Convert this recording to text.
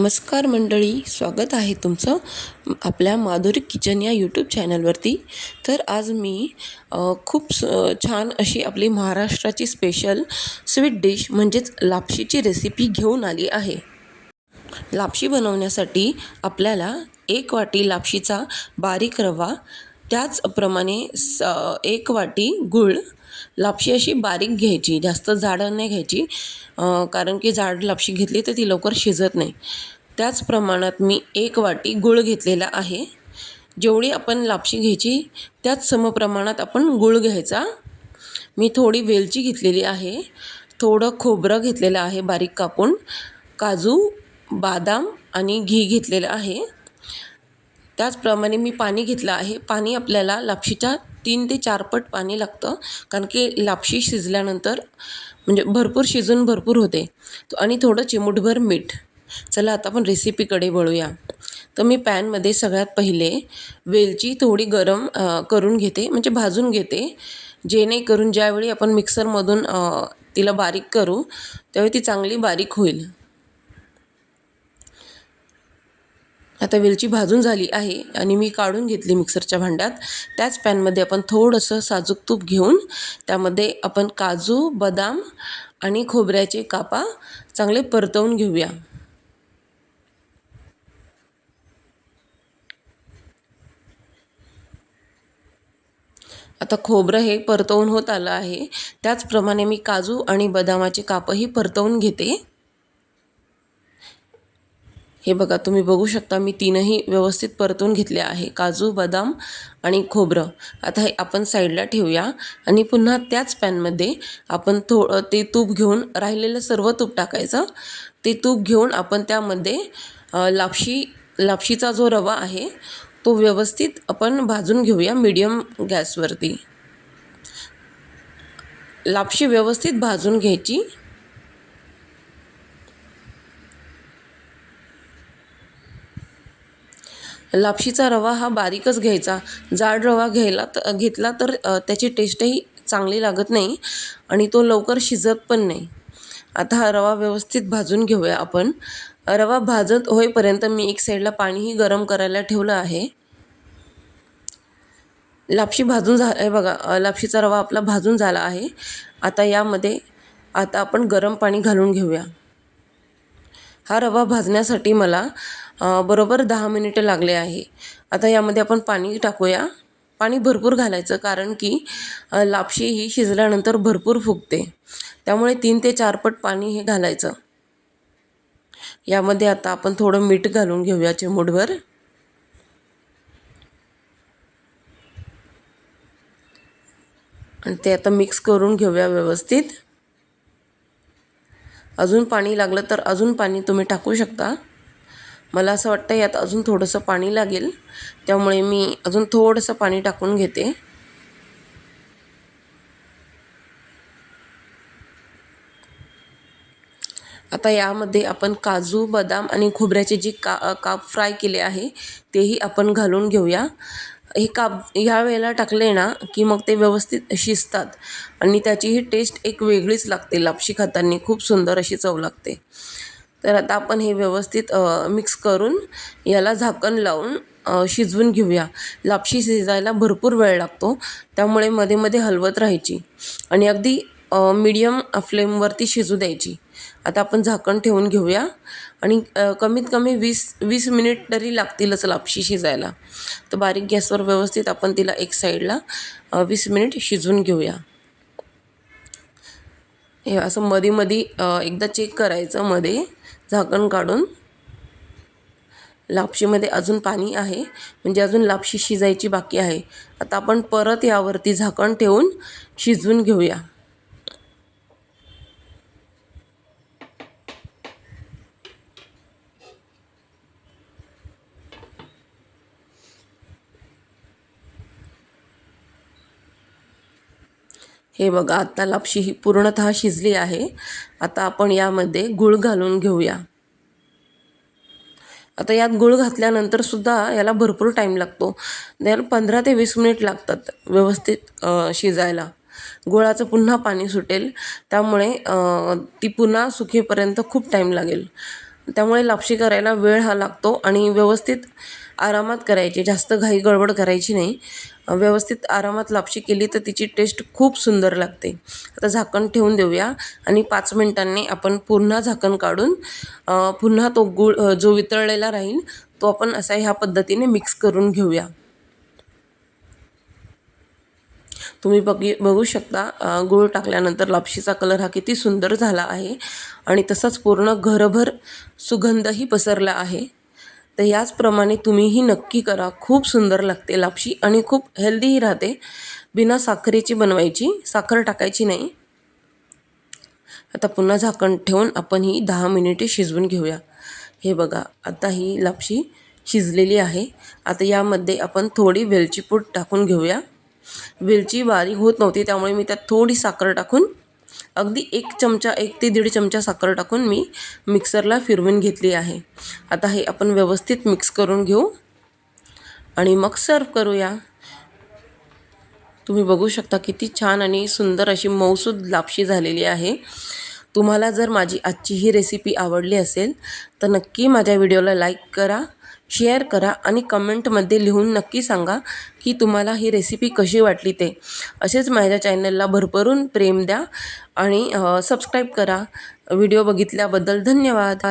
नमस्कार मंडळी स्वागत आहे तुमचं आपल्या माधुरी किचन या यूट्यूब चॅनलवरती तर आज मी खूप स छान अशी आपली महाराष्ट्राची स्पेशल स्वीट डिश म्हणजेच लापशीची रेसिपी घेऊन आली आहे. लापशी बनवण्यासाठी आपल्याला एक वाटी लापशीचा बारीक रवा त्याचप्रमाणे स एक वाटी गूळ लापशी अशी बारीक घ्यायची जास्त जाड नाही घ्यायची कारण की जाड लापशी घेतली तर ती लवकर शिजत नाही. त्याच प्रमाणात मी एक वाटी गूळ घेतलेला आहे. जेवढी आपण लापशी घ्यायची त्याच समप्रमाणात आपण गूळ घ्यायचा. मी थोडी वेलची घेतलेली आहे. थोडं खोबरं घेतलेलं आहे बारीक कापून. काजू बदाम आणि घी घेतलेलं आहे. त्याचप्रमाणे मी पाणी घेतलं आहे. पाणी आपल्याला लापशीच्या तीन ते चार पट पाणी लागतं कारण की लापशी शिजल्यानंतर म्हणजे भरपूर शिजून भरपूर होते. आणि थोडं चिमूटभर मीठ. चला आता आपण रेसिपीकडे वळूया. तर मी पॅनमध्ये सगळ्यात पहिले वेलची थोडी गरम करून घेते म्हणजे भाजून घेते. जेणेकरून ज्यावेळी आपण मिक्सरमधून तिला बारीक करू त्यावेळी ती चांगली बारीक होईल. आता वेलची भाजून झाली आहे आणि मी काढून घेतली मिक्सरच्या भांड्यात. त्याच पॅनमध्ये आपण थोडंसं साजूक तूप घेऊन त्यामध्ये आपण काजू बदाम आणि खोबऱ्याचे कापा चांगले परतवून घेऊया. आता खोबरं हे परतवून होत आलं आहे. त्याचप्रमाणे मी काजू आणि बदामाचे कापही परतवून घेते. हे बघा तुम्ही बघू शकता मी तीनही व्यवस्थित परतून घेतले आहे. काजू बदाम आणि खोबरं. आता हे आपण साईडला ठेवूया. आणि पुन्हा त्याच पॅनमध्ये आपण थोडं ते तूप घेऊन राहिलेलं सर्व तूप टाकायचं. ते तूप घेऊन आपण त्यामध्ये लापशी लापशीचा जो रवा आहे तो व्यवस्थित आपण भाजून घेऊया मीडियम गॅसवरती लापशी व्यवस्थित भाजून घ्यायची. लापशीचा रवा हा बारीकच घ्यायचा. जाड रवा घ्यायला तर घेतला तर त्याची टेस्टही चांगली लागत नाही आणि तो लवकर शिजत पण नाही. आता हा रवा व्यवस्थित भाजून घेऊया आपण. रवा भाजत होईपर्यंत मी एक साईडला पाणीही गरम करायला ठेवलं आहे. लापशी भाजून झा हे बघा लापशीचा रवा आपला भाजून झाला आहे. आता यामध्ये आता आपण गरम पाणी घालून घेऊया. हा रवा भाजण्यासाठी मला बरोबर दहा मिनिटं लागले आहे. आता यामध्ये आपण पाणी टाकूया. पाणी भरपूर घालायचं कारण की लापशी ही शिजल्यानंतर भरपूर फुगते. त्यामुळे तीन ते चार पट पाणी हे घालायचं. यामध्ये आता आपण थोडं मीठ घालून घेऊया चिमूटभर. आणि ते आता मिक्स करून घेऊया व्यवस्थित. अजून पाणी लागलं तर अजून पाणी तुम्ही टाकू शकता. मला असं वाटतं यात अजून थोडंसं पाणी लागेल. त्यामुळे मी अजून थोडंसं पाणी टाकून घेते. आता यामध्ये आपण काजू बदाम आणि खोबऱ्याचे जे का काप फ्राय केले आहे तेही आपण घालून घेऊया. हे काप ह्या वेळेला टाकले ना की मग ते व्यवस्थित शिजतात आणि त्याची ही टेस्ट एक वेगळीच लागते. लापशी खाताना खूप सुंदर अशी चव लागते. तर आता आपण हे व्यवस्थित मिक्स करून याला झाकण लावून शिजवून घेऊया. लापशी शिजायला भरपूर वेळ लागतो त्यामुळे मध्ये मध्ये हलवत राहायची आणि अगदी मीडियम फ्लेमवरती शिजू द्यायची. आता आपण झाकण ठेवून घेऊया. आणि कमीत कमी वीस वीस मिनिट तरी लागतीलच लापशी शिजायला. तर बारीक गॅसवर व्यवस्थित आपण तिला एक साईडला वीस मिनिट शिजवून घेऊया. हे असं मध्ये मध्ये एकदा चेक करायचं मध्ये झाकण काढून. लापशीमध्ये अजून पाणी आहे म्हणजे अजून लापशी शिजायची बाकी आहे. आता आपण परत यावरती झाकण ठेवून शिजवून घेऊया. हे बघा आता लापशी ही पूर्णतः शिजली आहे. आता आपण यामध्ये गूळ घालून घेऊया. आता यात गूळ घातल्यानंतर सुद्धा याला भरपूर टाईम लागतो. याला पंधरा ते वीस मिनिट लागतात व्यवस्थित शिजायला. गुळाचं पुन्हा पाणी सुटेल. त्यामुळे ती पुन्हा सुकेपर्यंत खूप टाईम लागेल. त्यामुळे लापशी करायला वेळ हा लागतो आणि व्यवस्थित आरामात करायची. जास्त घाई गडबड करायची नाही. व्यवस्थित आरामात लापशी केली तर तिची टेस्ट खूप सुंदर लागते. आता झाकण ठेवून देऊया आणि पाच मिनिटांनी आपण पुन्हा झाकण काढून पुन्हा तो गूळ जो वितळलेला राहील तो आपण असा ह्या पद्धतीने मिक्स करून घेऊया. तुम्ही बघी बघू शकता गूळ टाकल्यानंतर लापशीचा कलर हा किती सुंदर झाला आहे आणि तसाच पूर्ण घरभर सुगंधही पसरला आहे. तर याचप्रमाणे तुम्हीही नक्की करा. खूप सुंदर लागते लापशी आणि खूप हेल्दीही राहते बिना साखरेची बनवायची. साखर टाकायची नाही. आता पुन्हा झाकण ठेवून आपण ही दहा मिनिटे शिजवून घेऊया. हे बघा आता ही लापशी शिजलेली आहे. आता यामध्ये आपण थोडी वेलची पूड टाकून घेऊया. वेलची बारीक होत नव्हती त्यामुळे मी त्यात थोडी साखर टाकून अगदी एक चमचा एक ते दीड चमचा साखर टाकून मी मिक्सरला फिरवून घेतली आहे. आता हे आपण व्यवस्थित मिक्स करून घेऊ आणि मग सर्व करूया. तुम्ही बघू शकता किती छान आणि सुंदर अशी मौसूद लापशी झालेली आहे. तुम्हाला जर माझी आजची ही रेसिपी आवडली असेल तर नक्की माझ्या व्हिडिओला लाईक करा शेअर करा आणि कमेंटमध्ये लिहून नक्की सांगा की तुम्हाला ही रेसिपी कशी वाटली ते. असेच माझ्या चॅनलला भरभरून प्रेम द्या आणि सबस्क्राईब करा. व्हिडिओ बघितल्याबद्दल धन्यवाद.